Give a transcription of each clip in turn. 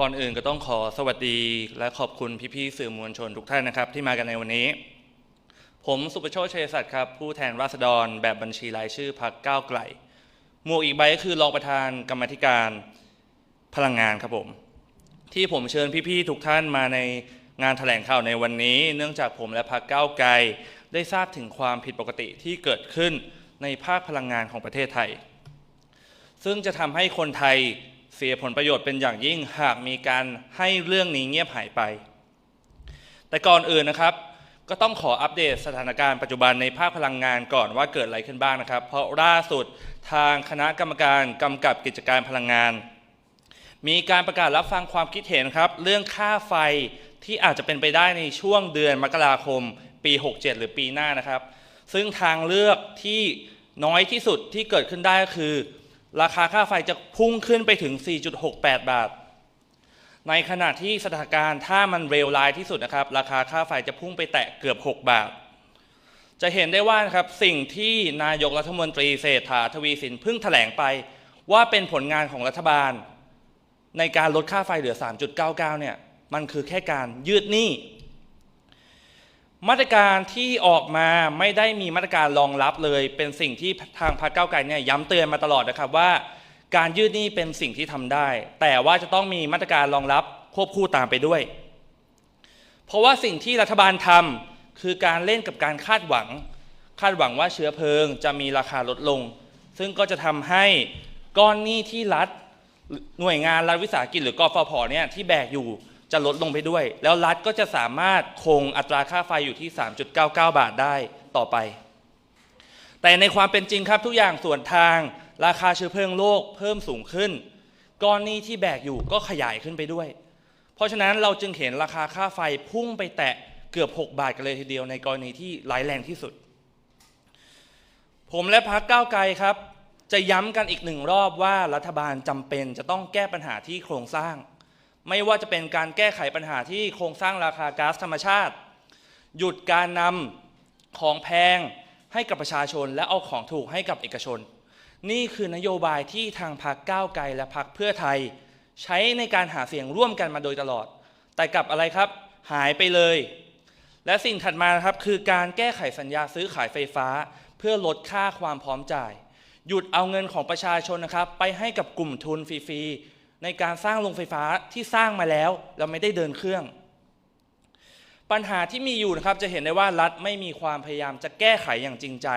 ก่อนอื่นก็ต้องขอสวัสดีและขอบคุณพี่ๆสื่อมวลชนทุกท่านนะครับ ที่มากันในวันนี้ ผมสุประโชคชัยศักดิ์ครับ ผู้แทนราษฎร แบบบัญชีรายชื่อพรรคก้าวไกลหมวกอีกใบก็คือรองประธานกรรมธิการพลังงานครับผม ที่ผมเชิญพี่ๆทุกท่านมาในงานแถลงข่าวในวันนี้ เนื่องจากผมและพรรคก้าวไกลได้ทราบถึงความผิดปกติที่เกิดขึ้นในภาคพลังงานของประเทศไทย ซึ่งจะทำให้คนไทย สียผลประโยชน์เป็นอย่างยิ่งหากมีการให้เรื่องนี้เงียบหายไป แต่ก่อนอื่นนะครับ ก็ต้องขออัปเดตสถานการณ์ปัจจุบันในภาคพลังงานก่อนว่าเกิดอะไรขึ้นบ้างนะครับ เพราะล่าสุดทางคณะกรรมการกำกับกิจการพลังงาน มีการประกาศรับฟังความคิดเห็นครับ เรื่องค่าไฟที่อาจจะเป็นไปได้ในช่วงเดือนมกราคม ปี 67 หรือปีหน้านะครับ ซึ่งทางเลือกที่น้อยที่สุดที่เกิดขึ้นได้ก็คือ ราคาค่าไฟจะพุ่งขึ้นไปถึง 4.68 บาท ในขณะที่สถานการณ์ถ้ามันเร็วร้ายที่สุดนะครับ ราคาค่าไฟจะพุ่งไปแตะเกือบ 6 บาท จะเห็นได้ว่านะครับสิ่งที่นายกรัฐมนตรีเศรษฐาทวีสินเพิ่งแถลงไป ว่าเป็นผลงานของรัฐบาล ในการลดค่าไฟเหลือ 3.99 เนี่ย มันคือแค่การยืดหนี้ มาตรการที่ออกมาไม่ได้มีมาตรการรองรับเลย เป็นสิ่งที่ทางพรรคก้าวไกลเนี่ยย้ำเตือนมาตลอดนะครับว่า การยืดหนี้เป็นสิ่งที่ทำได้ แต่ว่าจะต้องมีมาตรการรองรับควบคู่ตามไปด้วย เพราะว่าสิ่งที่รัฐบาลทำคือการเล่นกับการคาดหวัง คาดหวังว่าเชื้อเพลิงจะมีราคาลดลง ซึ่งก็จะทำให้ก้อนหนี้ที่รัฐหน่วยงานรัฐวิสาหกิจหรือกฟผเนี่ยที่แบกอยู่ จะลดลงไปด้วย แล้วรัฐก็จะสามารถคงอัตราค่าไฟอยู่ที่ 3.99 บาทได้ต่อไป แต่ในความเป็นจริงครับทุกอย่างส่วนทางราคาเชื้อเพลิงโลกเพิ่มสูงขึ้น ก้อนนี้ที่แบกอยู่ก็ขยายขึ้นไปด้วย เพราะฉะนั้นเราจึงเห็นราคาค่าไฟพุ่งไปแตะเกือบ 6 บาทกันเลยทีเดียวในกรณีที่ร้ายแรงที่สุด ผมและพรรคก้าวไกลครับ จะย้ำกันอีกหนึ่งรอบว่ารัฐบาลจำเป็นจะต้องแก้ปัญหาที่โครงสร้าง ไม่ว่าจะเป็นการแก้ไขปัญหาที่โครงสร้างราคาก๊าซธรรมชาติ หยุดการนำของแพงให้กับประชาชน และเอาของถูกให้กับเอกชน นี่คือนโยบายที่ทางพรรคก้าวไกลและพรรคเพื่อไทย ใช้ในการหาเสียงร่วมกันมาโดยตลอด แต่กลับอะไรครับ หายไปเลย และสิ่งถัดมาครับคือการแก้ไขสัญญาซื้อขายไฟฟ้า เพื่อลดค่าความพร้อมจ่าย หยุดเอาเงินของประชาชนนะครับ ไปให้กับกลุ่มทุนฟรีๆ ในการสร้างโรงไฟฟ้าที่สร้างมาแล้วแล้วไม่ได้เดินเครื่อง ปัญหาที่มีอยู่นะครับจะเห็นได้ว่ารัฐไม่มีความพยายามจะแก้ไขอย่างจริงใจ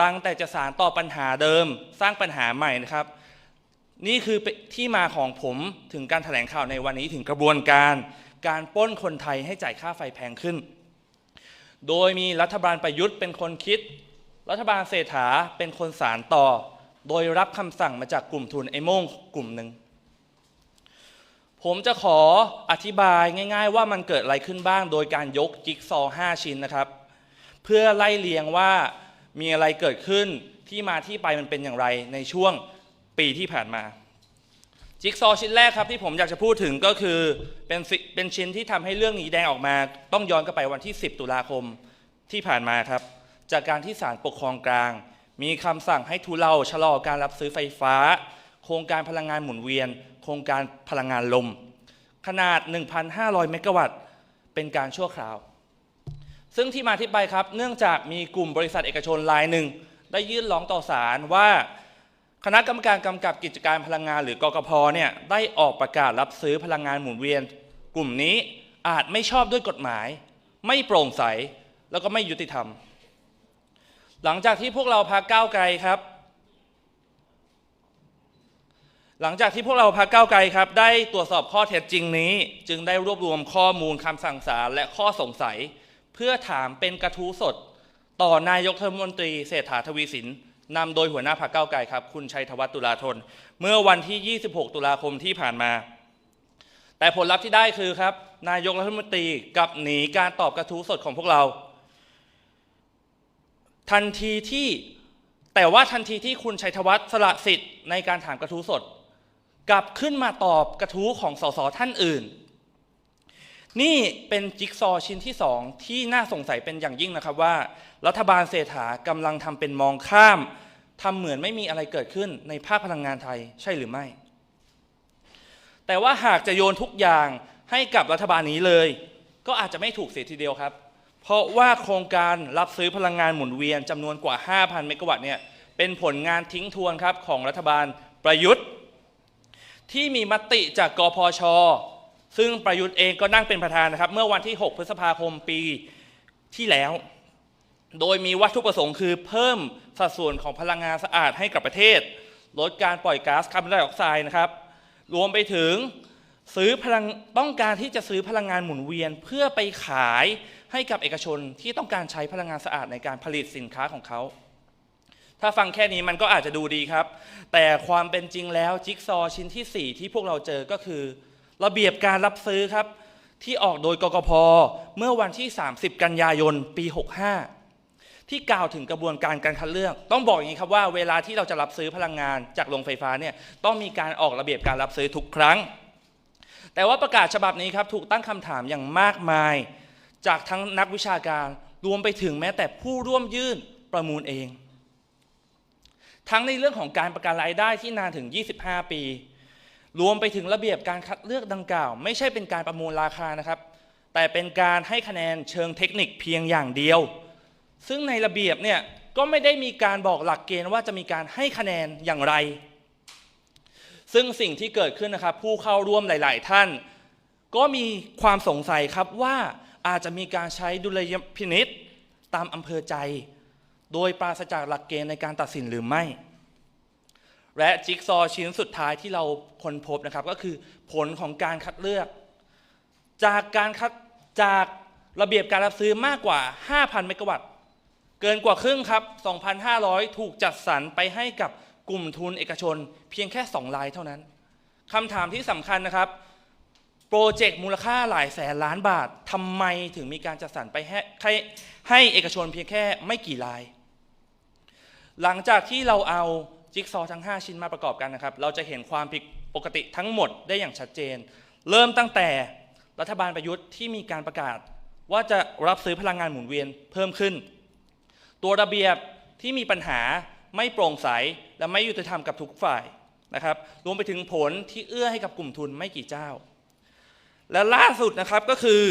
รังแต่จะสารต่อปัญหาเดิม สร้างปัญหาใหม่นะครับ นี่คือที่มาของผมถึงการถแถลงข่าวในวันนี้ถึงกระบวนการ การปล้นคนไทยให้จ่ายค่าไฟแพงขึ้น โดยมีรัฐบาลประยุทธ์เป็นคนคิด รัฐบาลเศรษฐาเป็นคนสารต่อ โดยรับคำสั่งมาจากกลุ่มทุนไอ้โม่งกลุ่มหนึ่ง ผมจะขออธิบายง่าย ๆ ว่ามันเกิดอะไรขึ้นบ้าง โดยการยกจิ๊กซอว์5ชิ้นนะครับ เพื่อไล่เลียงว่ามีอะไรเกิดขึ้นที่มาที่ไปมันเป็นอย่างไรในช่วงปีที่ผ่านมา จิ๊กซอว์ชิ้นแรกครับที่ผมอยากจะพูดถึงก็คือเป็นเป็นชิ้นที่ทำให้เรื่องนี้แดงออกมา ต้องย้อนกลับไปวันที่ 10 ตุลาคมที่ผ่านมาครับ จากการที่ศาลปกครองกลาง มีคำสั่งให้ทุเลาชะลอการรับซื้อไฟฟ้า โครงการพลังงานหมุนเวียน ครงการพลังงานลม ขนาด 1,500 เมกะวัตต์ เป็นการชั่วคราว ซึ่งที่มาที่ไปครับ เนื่องจากมีกลุ่มบริษัทเอกชนรายหนึ่ง ได้ยื่นร้องต่อศาลว่าคณะกรรมการกำกับกิจการพลังงานหรือกกพเนี่ยได้ออกประกาศรับซื้อพลังงานหมุนเวียน กลุ่มนี้อาจไม่ชอบด้วยกฎหมาย ไม่โปร่งใสแล้วก็ไม่ยุติธรรม หลังจากที่พวกเราพาก้าวไกลครับ หลังจากที่พวกเราพาก้าไกลครับ ได้ตรวจสอบข้อเท็จจริงนี้ จึงได้รวบรวมข้อมูลคำสั่งศาลและข้อสงสัย เพื่อถามเป็นกระทู้สด ต่อนายกรัฐมนตรีเศรษฐาทวีสินนำโดยหัวหน้าพรรคก้าไกลครับ คุณชัยธวัฒน์ตุลาธน เมื่อวันที่ 26 ตุลาคมที่ผ่านมา แต่ผลลัพธ์ที่ได้คือครับ นายกรัฐมนตรีกับหนีการตอบกระทู้สดของพวกเรา ทันทีที่แต่ว่าทันทีที่คุณชัยธวัฒน์สละสิทธิ์ในการถามกระทู้สด กลับขึ้นมาตอบกระทู้ของสสท่านอื่น นี่เป็นจิ๊กซอว์ชิ้นที่สองที่น่าสงสัยเป็นอย่างยิ่งนะครับว่า รัฐบาลเศรษฐากำลังทำเป็นมองข้ามทำเหมือนไม่มีอะไรเกิดขึ้นในภาคพลังงานไทยใช่หรือไม่ แต่ว่าหากจะโยนทุกอย่างให้กับรัฐบาลนี้เลย ก็อาจจะไม่ถูกเสียทีเดียวครับ เพราะว่าโครงการรับซื้อพลังงานหมุนเวียนจำนวนกว่า 5,000 เมกะวัตต์เนี่ยเป็นผลงานทิ้งทวนครับของรัฐบาลประยุทธ์ ที่มีมติจากกพช ซึ่งประยุทธ์เองก็นั่งเป็นประธานนะครับ เมื่อวันที่ 6 พฤษภาคมปีที่แล้ว โดยมีวัตถุประสงค์คือเพิ่มสัดส่วนของพลังงานสะอาดให้กับประเทศ ลดการปล่อยก๊าซคาร์บอนไดออกไซด์นะครับ รวมไปถึงซื้อพลังต้องการที่จะซื้อพลังงานหมุนเวียน เพื่อไปขายให้กับเอกชนที่ต้องการใช้พลังงานสะอาดในการผลิตสินค้าของเขา ถ้าฟังแค่นี้มันก็อาจจะดูดีครับ แต่ความเป็นจริงแล้วจิ๊กซอว์ชิ้นที่ 4 ที่พวกเราเจอก็คือ ระเบียบการรับซื้อครับ ที่ออกโดยกกพเมื่อวันที่ 30 กันยายนปี 65 ที่กล่าวถึงกระบวนการการคัดเลือก ต้องบอกอย่างนี้ครับว่าเวลาที่เราจะรับซื้อพลังงานจากโรงไฟฟ้าเนี่ยต้องมีการออกระเบียบการรับซื้อทุกครั้ง แต่ว่าประกาศฉบับนี้ครับถูกตั้งคำถามอย่างมากมาย จากทั้งนักวิชาการรวมไปถึงแม้แต่ผู้ร่วมยื่นประมูลเอง ทั้งในเรื่องของการประกันรายได้ที่นานถึง 25 ปี รวมไปถึงระเบียบการคัดเลือกดังกล่าว ไม่ใช่เป็นการประมูลราคานะครับ แต่เป็นการให้คะแนนเชิงเทคนิคเพียงอย่างเดียว ซึ่งในระเบียบเนี่ยก็ไม่ได้มีการบอกหลักเกณฑ์ว่าจะมีการให้คะแนนอย่างไร ซึ่งสิ่งที่เกิดขึ้นนะครับ ผู้เข้าร่วมหลาย ๆ ท่าน ก็มีความสงสัยครับว่าอาจจะมีการใช้ดุลยพินิษตามอำเภอใจ โดยปราศจากหลักเกณฑ์ในการตัดสินหรือไม่ และจิ๊กซอว์ชิ้นสุดท้ายที่เราค้นพบนะครับ ก็คือผลของการคัดเลือก จากการคัดจากระเบียบการรับซื้อมากกว่า 5,000 เมกะวัตต์ เกินกว่าครึ่งครับ 2,500 ถูกจัดสรรไปให้กับกลุ่มทุนเอกชน เพียงแค่ 2 รายเท่านั้นคำถามที่สำคัญนะครับ โปรเจกต์มูลค่าหลายแสนล้านบาททำไมถึงมีการจัดสรรไปให้ให้เอกชนเพียงแค่ไม่กี่ราย หลังจากที่เราเอาจิ๊กซอว์ทั้ง 5 ชิ้นมาประกอบกันนะครับ เราจะเห็นความผิดปกติทั้งหมดได้อย่างชัดเจน เริ่มตั้งแต่รัฐบาลประยุทธ์ที่มีการประกาศ ว่าจะรับซื้อพลังงานหมุนเวียนเพิ่มขึ้น ตัวระเบียบที่มีปัญหาไม่โปร่งใสและไม่ยุติธรรมกับทุกฝ่ายนะครับ รวมไปถึงผลที่เอื้อให้กับกลุ่มทุนไม่กี่เจ้า และล่าสุดนะครับก็คือ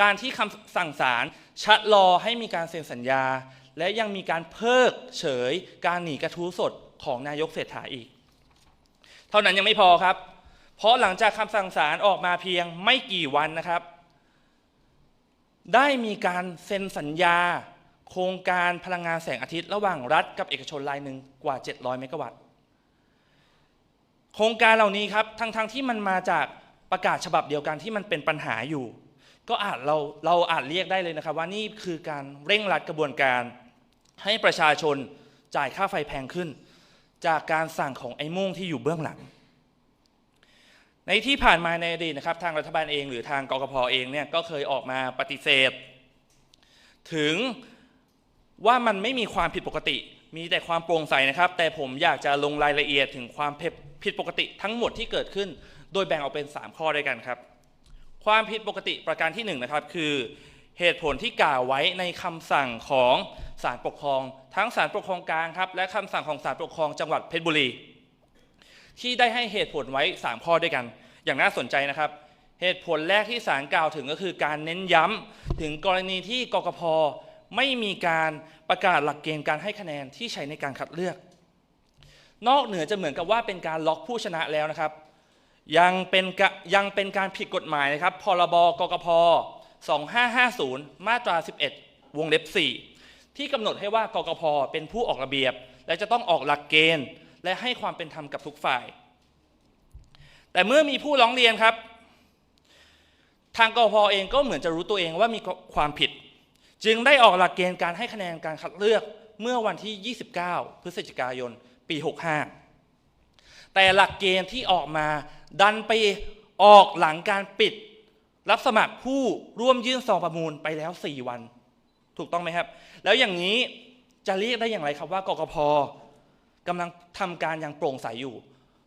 การที่คำสั่งศาลชะลอให้มีการเซ็นสัญญา และยังมีการเพิกเฉยการหนีกระทู้สดของนายกเศรษฐาอีก เท่านั้นยังไม่พอครับ เพราะหลังจากคำสั่งศาลออกมาเพียงไม่กี่วันนะครับ ได้มีการเซ็นสัญญา โครงการพลังงานแสงอาทิตย์ระหว่างรัฐกับเอกชนรายหนึ่งกว่า 700 เมกะวัตต์ โครงการเหล่านี้ครับทั้งๆทที่มันมาจากประกาศฉบับเดียวกันที่มันเป็นปัญหาอยู่ ก็อาจเราเราอาจเรียกได้เลยนะครับ ว่านี่คือการเร่งรัดกระบวนการ ให้ประชาชนจ่ายค่าไฟแพงขึ้น จากการสั่งของไอ้มุ่งที่อยู่เบื้องหลัง ในที่ผ่านมาในอดีตนะครับ ทางรัฐบาลเองหรือทางกกพเองเนี่ยก็เคยออกมาปฏิเสธ ถึงว่ามันไม่มีความผิดปกติ มีแต่ความโปร่งใสนะครับ แต่ผมอยากจะลงรายละเอียดถึงความผิดปกติทั้งหมดที่เกิดขึ้น โดยแบ่งออกเป็น 3 ข้อด้วยกันครับ ความผิดปกติประการที่1นงนะครับคือ เหตุผลที่กล่าวไว้ในคำสั่งของศาลปกครอง ทั้งศาลปกครองกลางครับ และคำสั่งของศาลปกครองจังหวัดเพชรบุรี ที่ได้ให้เหตุผลไว้ 3 ข้อด้วยกัน อย่างน่าสนใจนะครับ เหตุผลแรกที่ศาลกล่าวถึงก็คือการเน้นย้ำถึงกรณีที่กกพไม่มีการประกาศหลักเกณฑ์การให้คะแนนที่ใช้ในการคัดเลือก นอกเหนือจะเหมือนกับว่าเป็นการล็อกผู้ชนะแล้วนะครับ ยังเป็นยังเป็นการผิดกฎหมายนะครับพรบกกพ 2550 มาตรา 11 วงเล็บ 4 ที่กำหนดให้ว่ากกพเป็นผู้ออกระเบียบ และจะต้องออกหลักเกณฑ์ และให้ความเป็นธรรมกับทุกฝ่าย แต่เมื่อมีผู้ร้องเรียนครับ ทางกกพเองก็เหมือนจะรู้ตัวเองว่ามีความผิด จึงได้ออกหลักเกณฑ์การให้คะแนนการคัดเลือกเมื่อวันที่ 29 พฤศจิกายน ปี 65 แต่หลักเกณฑ์ที่ออกมาดันไปออกหลังการปิด รับสมัครผู้ร่วมยื่นซองประมูลไปแล้ว 4 วัน ถูกต้องไหมครับ แล้วอย่างนี้จะเรียกได้อย่างไรครับว่ากกพกำลังทำการอย่างโปร่งใสอยู่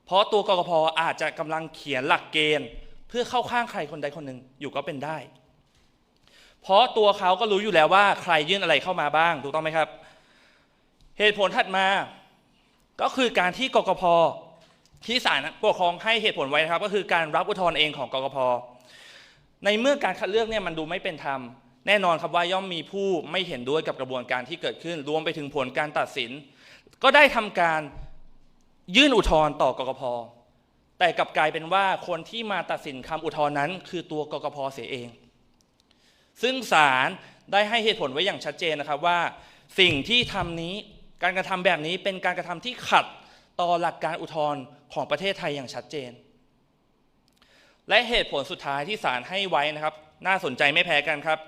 เพราะตัวกกพอาจจะกำลังเขียนหลักเกณฑ์ เพื่อเข้าข้างใครคนใดคนหนึ่งอยู่ก็เป็นได้ เพราะตัวเขาก็รู้อยู่แล้วว่าใครยื่นอะไรเข้ามาบ้าง ถูกต้องไหมครับ เหตุผลถัดมา ก็คือการที่กกพที่ศาลปกครองให้เหตุผลไว้นะครับ ก็คือการรับอุทธรณ์เองของกกพ ในเมื่อการคัดเลือกเนี่ยมันดูไม่เป็นธรรม แน่นอนครับว่าย่อมมีผู้ไม่เห็นด้วยกับกระบวนการที่เกิดขึ้น รวมไปถึงผลการตัดสิน ก็ได้ทำการยื่นอุทธรณ์ต่อกกพแต่กลับกลายเป็นว่าคนที่มาตัดสินคำอุทธรณ์นั้น คือตัวกกพเสียเอง ซึ่งศาลได้ให้เหตุผลไว้อย่างชัดเจนนะครับว่า สิ่งที่ทำนี้การกระทำแบบนี้เป็นการกระทำที่ขัดต่อหลักการอุทธรณ์ของประเทศไทยอย่างชัดเจน และเหตุผลสุดท้ายที่ศาลให้ไว้นะครับ น่าสนใจไม่แพ้กันครับ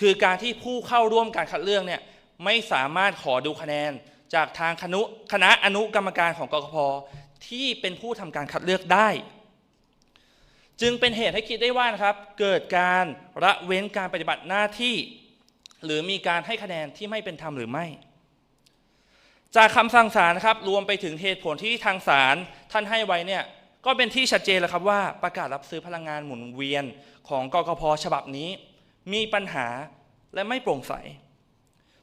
คือการที่ผู้เข้าร่วมการคัดเลือกเนี่ยไม่สามารถขอดูคะแนน จากทางคณะคณะอนุกรรมการของกกพที่เป็นผู้ทำการคัดเลือกได้ จึงเป็นเหตุให้คิดได้ว่านะครับ เกิดการละเว้นการปฏิบัติหน้าที่ หรือมีการให้คะแนนที่ไม่เป็นธรรมหรือไม่ จากคำสั่งศาลนะครับรวมไปถึงเหตุผลที่ทางศาลท่านให้ไว้เนี่ย ก็เป็นที่ชัดเจนแล้วครับว่าประกาศรับซื้อพลังงานหมุนเวียนของกกพฉบับนี้ มีปัญหาและไม่โปร่งใส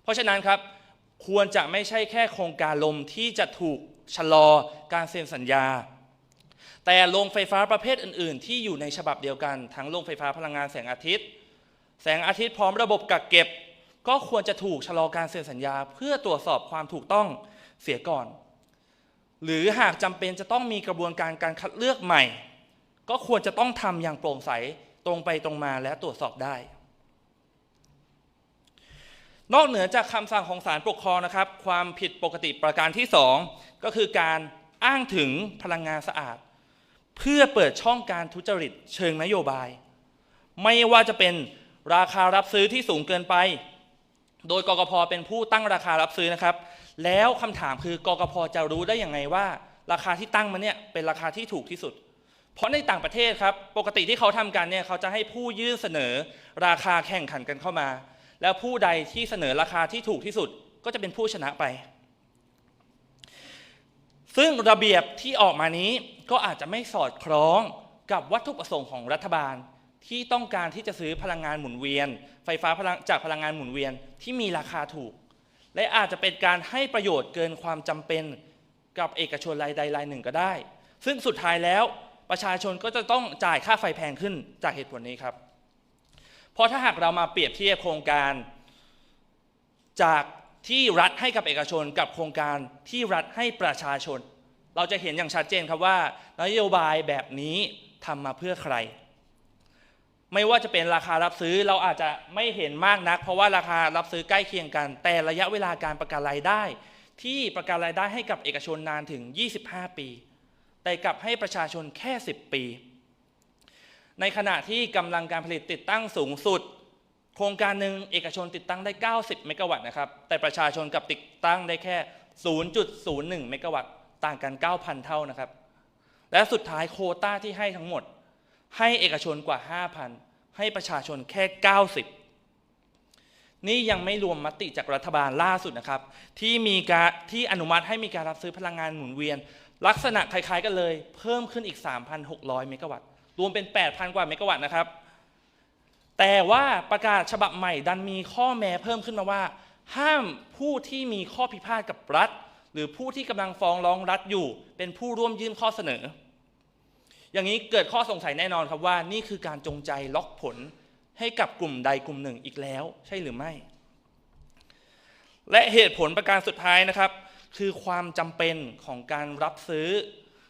เพราะฉะนั้นครับควรจะไม่ใช่แค่โครงการลมที่จะถูกชะลอการเซ็นสัญญา แต่โรงไฟฟ้าประเภทอื่น ๆ ที่อยู่ในฉบับเดียวกัน ทั้งโรงไฟฟ้าพลังงานแสงอาทิตย์ แสงอาทิตย์พร้อมระบบกักเก็บ ก็ควรจะถูกชะลอการเซ็นสัญญา เพื่อตรวจสอบความถูกต้องเสียก่อน หรือหากจำเป็นจะต้องมีกระบวนการการคัดเลือกใหม่ ก็ควรจะต้องทำอย่างโปร่งใสตรงไปตรงมาและตรวจสอบได้ นอกเหนือจากคำสั่งของศาลปกครองนะครับ ความผิดปกติประการที่ 2 ก็คือการอ้างถึงพลังงานสะอาด เพื่อเปิดช่องการทุจริตเชิงนโยบาย ไม่ว่าจะเป็นราคารับซื้อที่สูงเกินไป โดยกกพเป็นผู้ตั้งราคารับซื้อนะครับ แล้วคำถามคือกกพจะรู้ได้อย่างไงว่า ราคาที่ตั้งมาเนี่ยเป็นราคาที่ถูกที่สุด เพราะในต่างประเทศครับปกติที่เขาทำกันเนี่ยเขาจะให้ผู้ยื่นเสนอราคาแข่งขันกันเข้ามา แล้วผู้ใดที่เสนอราคาที่ถูกที่สุดก็จะเป็นผู้ชนะไป ซึ่งระเบียบที่ออกมานี้ก็อาจจะไม่สอดคล้องกับวัตถุประสงค์ของรัฐบาลที่ต้องการที่จะซื้อพลังงานหมุนเวียน ไฟฟ้าพลังจากพลังงานหมุนเวียนที่มีราคาถูก และอาจจะเป็นการให้ประโยชน์เกินความจำเป็นกับเอกชนรายใดรายหนึ่งก็ได้ ซึ่งสุดท้ายแล้วประชาชนก็จะต้องจ่ายค่าไฟแพงขึ้นจากเหตุผลนี้ครับ เพราะถ้าหากเรามาเปรียบเทียบโครงการ จากที่รัฐให้กับเอกชนกับโครงการที่รัฐให้ประชาชน เราจะเห็นอย่างชัดเจนครับว่า นโยบายแบบนี้ทำมาเพื่อใคร ไม่ว่าจะเป็นราคารับซื้อเราอาจจะไม่เห็นมากนัก เพราะว่าราคารับซื้อใกล้เคียงกัน แต่ระยะเวลาการประกันรายได้ ที่ประกันรายได้ให้กับเอกชนนานถึง 25 ปี แต่กลับให้ประชาชนแค่ 10 ปี ในขณะที่กำลังการผลิตติดตั้งสูงสุด โครงการหนึ่งเอกชนติดตั้งได้ 90 เมกะวัตต์นะครับแต่ประชาชนกับติดตั้งได้แค่ 0.01 เมกะวัตต์ต่างกัน 9,000 เท่านะครับและสุดท้ายโคต้าที่ให้ทั้งหมด ให้เอกชนกว่า 5,000 ให้ประชาชนแค่ 90 นี่ยังไม่รวมมติจากรัฐบาลล่าสุดนะครับ ที่มีการที่อนุมัติให้มีการรับซื้อพลังงานหมุนเวียน ลักษณะคล้าย ๆ กันเลย เพิ่มขึ้นอีก 3,600 เมกะวัตต์รวมเป็น 8,000 กว่าเมกะวัตต์นะครับ แต่ว่าประกาศฉบับใหม่ดันมีข้อแม้เพิ่มขึ้นมาว่า ห้ามผู้ที่มีข้อพิพาทกับรัฐ หรือผู้ที่กำลังฟ้องร้องรัฐอยู่ เป็นผู้ร่วมยื่นข้อเสนอ อย่างนี้เกิดข้อสงสัยแน่นอนครับว่านี่คือการจงใจล็อกผลให้กับกลุ่มใดกลุ่มหนึ่งอีกแล้ว ใช่หรือไม่ และเหตุผลประการสุดท้ายนะครับ คือความจำเป็นของการรับซื้อ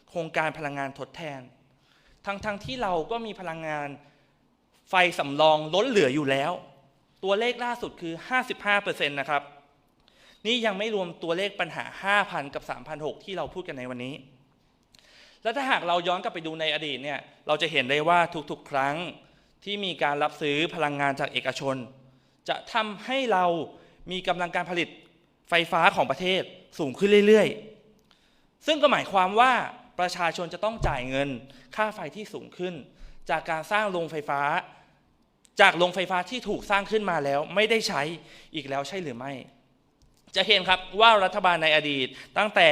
โครงการพลังงานทดแทน ทั้งๆทที่เราก็มีพลังงานไฟสำรองล้นเหลืออยู่แล้ว ตัวเลขล่าสุดคือ 55%นะครับนี่ยังไม่รวมตัวเลขปัญหา 5,000 กับ3,600ที่เราพูดกันในวันนี้ และถ้าหากเราย้อนกลับไปดูในอดีตเนี่ยเราจะเห็นได้ว่าทุกๆ ครั้งที่มีการรับซื้อพลังงานจากเอกชน จะทำให้เรามีกำลังการผลิตไฟฟ้าของประเทศสูงขึ้นเรื่อยๆ ซึ่งก็หมายความว่าประชาชนจะต้องจ่ายเงินค่าไฟที่สูงขึ้น จากการสร้างโรงไฟฟ้า จากโรงไฟฟ้าที่ถูกสร้างขึ้นมาแล้ว ไม่ได้ใช้อีกแล้วใช่หรือไม่ จะเห็นครับว่ารัฐบาลในอดีตตั้งแต่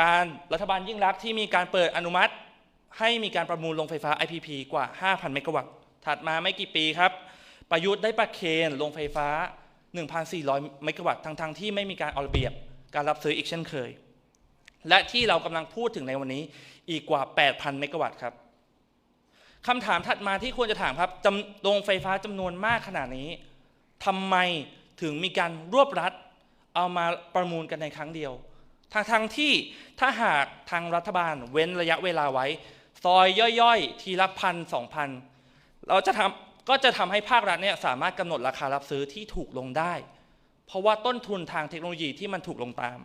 การรัฐบาลยิ่งรักที่มีการเปิดอนุมัติ ให้มีการประมูลโรงไฟฟ้า IPP กว่า 5,000 เมกะวัตต์ถัดมาไม่กี่ปีครับ ประยุทธ์ได้ประเคนโรงไฟฟ้า 1,400 เมกะวัตต์ทั้งๆที่ไม่มีการออกระเบียบการรับซื้ออีกเช่นเคย และที่เรากำลังพูดถึงในวันนี้อีกกว่า 8,000 เมกะวัตต์ครับคำถามถัดมาที่ควรจะถามครับจำโรงไฟฟ้าจำนวนมากขนาดนี้ทำไมถึงมีการรวบรัดเอามาประมูลกันในครั้งเดียวทางทางที่ ถ้าหากทางรัฐบาลเว้นระยะเวลาไว้ ซอยย่อยๆ ทีละพันสองพันเราจะทำก็จะทำให้ภาครัฐเนี่ยสามารถกำหนดราคารับซื้อที่ถูกลงได้ เพราะว่าต้นทุนทางเทคโนโลยีที่มันถูกลงตาม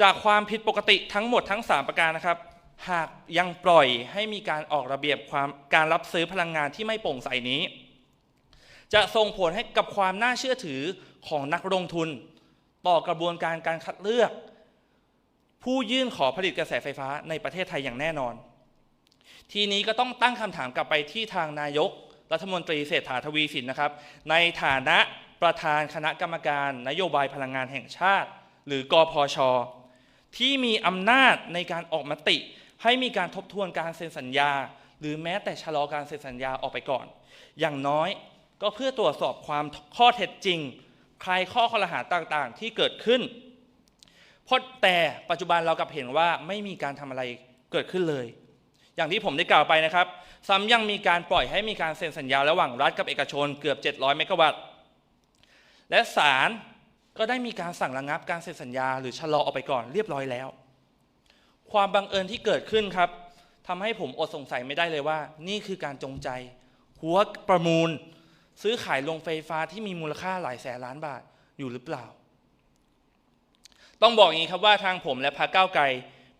จากความผิดปกติทั้งหมดทั้ง 3 ประการนะครับ หากยังปล่อยให้มีการออกระเบียบความการรับซื้อพลังงานที่ไม่โปร่งใสนี้ จะส่งผลให้กับความน่าเชื่อถือของนักลงทุน ต่อกระบวนการการคัดเลือก ผู้ยื่นขอผลิตกระแสไฟฟ้าในประเทศไทยอย่างแน่นอน ทีนี้ก็ต้องตั้งคำถามกลับไปที่ทางนายก รัฐมนตรีเศรษฐาทวีสินนะครับ ในฐานะประธานคณะกรรมการนโยบายพลังงานแห่งชาติ หรือกพชที่มีอำนาจในการออกมติ ให้มีการทบทวนการเซ็นสัญญา หรือแม้แต่ชะลอการเซ็นสัญญาออกไปก่อน อย่างน้อยก็เพื่อตรวจสอบความข้อเท็จจริง ใครข้อข้อรหาต่างๆ ที่เกิดขึ้น เพราะแต่ปัจจุบันเรากลับเห็นว่าไม่มีการทำอะไรเกิดขึ้นเลย อย่างที่ผมได้กล่าวไปนะครับ ซ้ำยังมีการปล่อยให้มีการเซ็นสัญญาระหว่างรัฐกับเอกชนเกือบ 700 เมกะวัตต์ และศาลก็ได้มีการสั่งระงับการเซ็นสัญญาหรือชะลอออกไปก่อนเรียบร้อยแล้ว ความบังเอิญที่เกิดขึ้นครับทำให้ผมอดสงสัยไม่ได้เลยว่า นี่คือการจงใจ หัวประมูล ซื้อขายโรงไฟฟ้าที่มีมูลค่าหลายแสนล้านบาทอยู่หรือเปล่า ต้องบอกอย่างนี้ครับว่าทางผมและพรรคก้าวไกล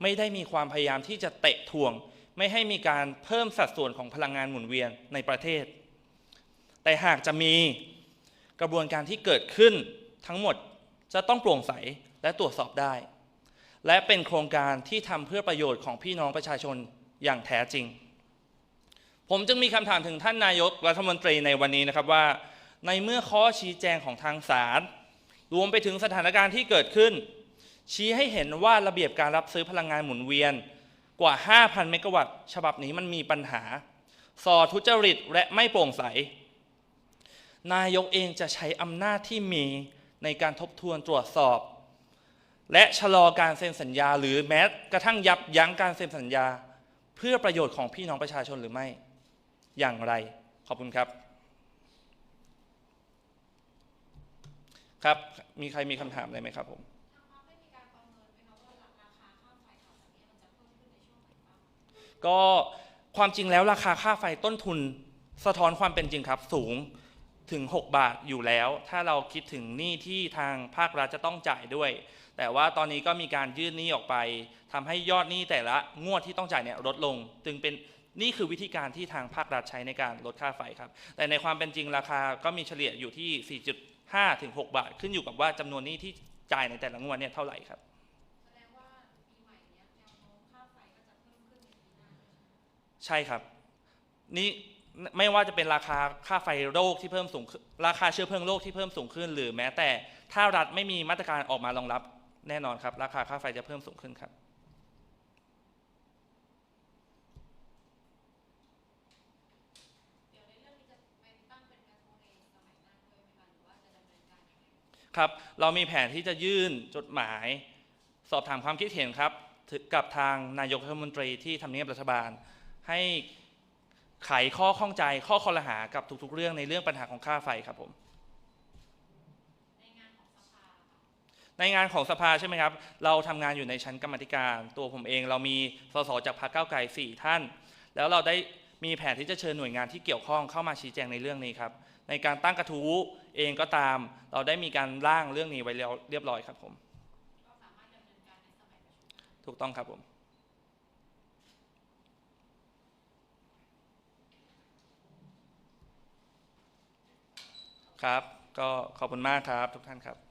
ไม่ได้มีความพยายามที่จะเตะทวง ไม่ให้มีการเพิ่มสัดส่วนของพลังงานหมุนเวียนในประเทศ แต่หากจะมีกระบวนการที่เกิดขึ้นทั้งหมดจะต้องโปร่งใสและตรวจสอบได้ และเป็นโครงการที่ทำเพื่อประโยชน์ของพี่น้องประชาชนอย่างแท้จริง ผมจึงมีคำถามถึงท่านนายกรัฐมนตรีในวันนี้นะครับว่า ในเมื่อข้อชี้แจงของทางศาลรวมไปถึงสถานการณ์ที่เกิดขึ้น ชี้ให้เห็นว่าระเบียบการรับซื้อพลังงานหมุนเวียนกว่า 5,000 เมกะวัตต์ฉบับนี้มันมีปัญหาส่อทุจริตและไม่โปร่งใส นายกเองจะใช้อำนาจที่มีในการทบทวนตรวจสอบ และชะลอการเซ็นสัญญา หรือแม้กระทั่งยับยั้งการเซ็นสัญญา เพื่อประโยชน์ของพี่น้องประชาชนหรือไม่ อย่างไร ขอบคุณครับ ครับ มีใครมีคำถามอะไรไหมครับผม ก็ความจริงแล้วราคาค่าไฟต้นทุนสะท้อนความเป็นจริงครับสูงถึง 6 บาทอยู่แล้ว ถ้าเราคิดถึงหนี้ที่ทางภาครัฐจะต้องจ่ายด้วย แต่ว่าตอนนี้ก็มีการยื่นหนี้ออกไปทำให้ยอดหนี้แต่ละงวดที่ต้องจ่ายเนี่ยลดลง จึงเป็นนี่คือวิธีการที่ทางภาครัฐใช้ในการลดค่าไฟครับ แต่ในความเป็นจริงราคาก็มีเฉลี่ยอยู่ที่ 4.5 ถึง 6 บาท ขึ้นอยู่กับว่าจำนวนหนี้ที่จ่ายในแต่ละงวดเนี่ยเท่าไหร่ครับ แสดงว่าปีใหม่เนี้ยแนวโน้มค่าไฟก็จะเพิ่มขึ้นในปีหน้าด้วย ใช่ครับ นี่ไม่ว่าจะเป็นราคาค่าไฟโลกที่เพิ่มสูงขึ้นราคาเชื้อเพลิงโลกที่เพิ่มสูงขึ้น หรือแม้แต่ถ้ารัฐไม่มีมาตรการออกมารองรับแน่นอนครับ ราคาค่าไฟจะเพิ่มสูงขึ้นครับเดี๋ยวในเรื่องนี้จะเป็นตั้งเป็นกระทู้ในสมัยหน้าด้วยไหมคะหรือว่าจะดำเนินการยังไงครับ เรามีแผนที่จะยื่นจดหมาย สอบถามความคิดเห็นครับถึงกับทางนายกรัฐมนตรีที่ทำเนียบรัฐบาล ให้ไขข้อข้องใจข้อคอรหากับทุกๆ เรื่องในเรื่องปัญหาของค่าไฟครับผมในงานของสภาในงานของสภาใช่ไหมครับ เราทำงานอยู่ในชั้นกรรมธิการ ตัวผมเองเรามีสสจากพรรคก้าวไกลสี่ท่าน แล้วเราได้มีแผนที่จะเชิญหน่วยงานที่เกี่ยวข้องเข้ามาชี้แจงในเรื่องนี้ครับ ในการตั้งกระทู้เองก็ตาม เราได้มีการร่างเรื่องนี้ไว้แล้วเรียบร้อยครับผมถูกต้องครับผม ครับ ก็ขอบคุณมากครับทุกท่านครับ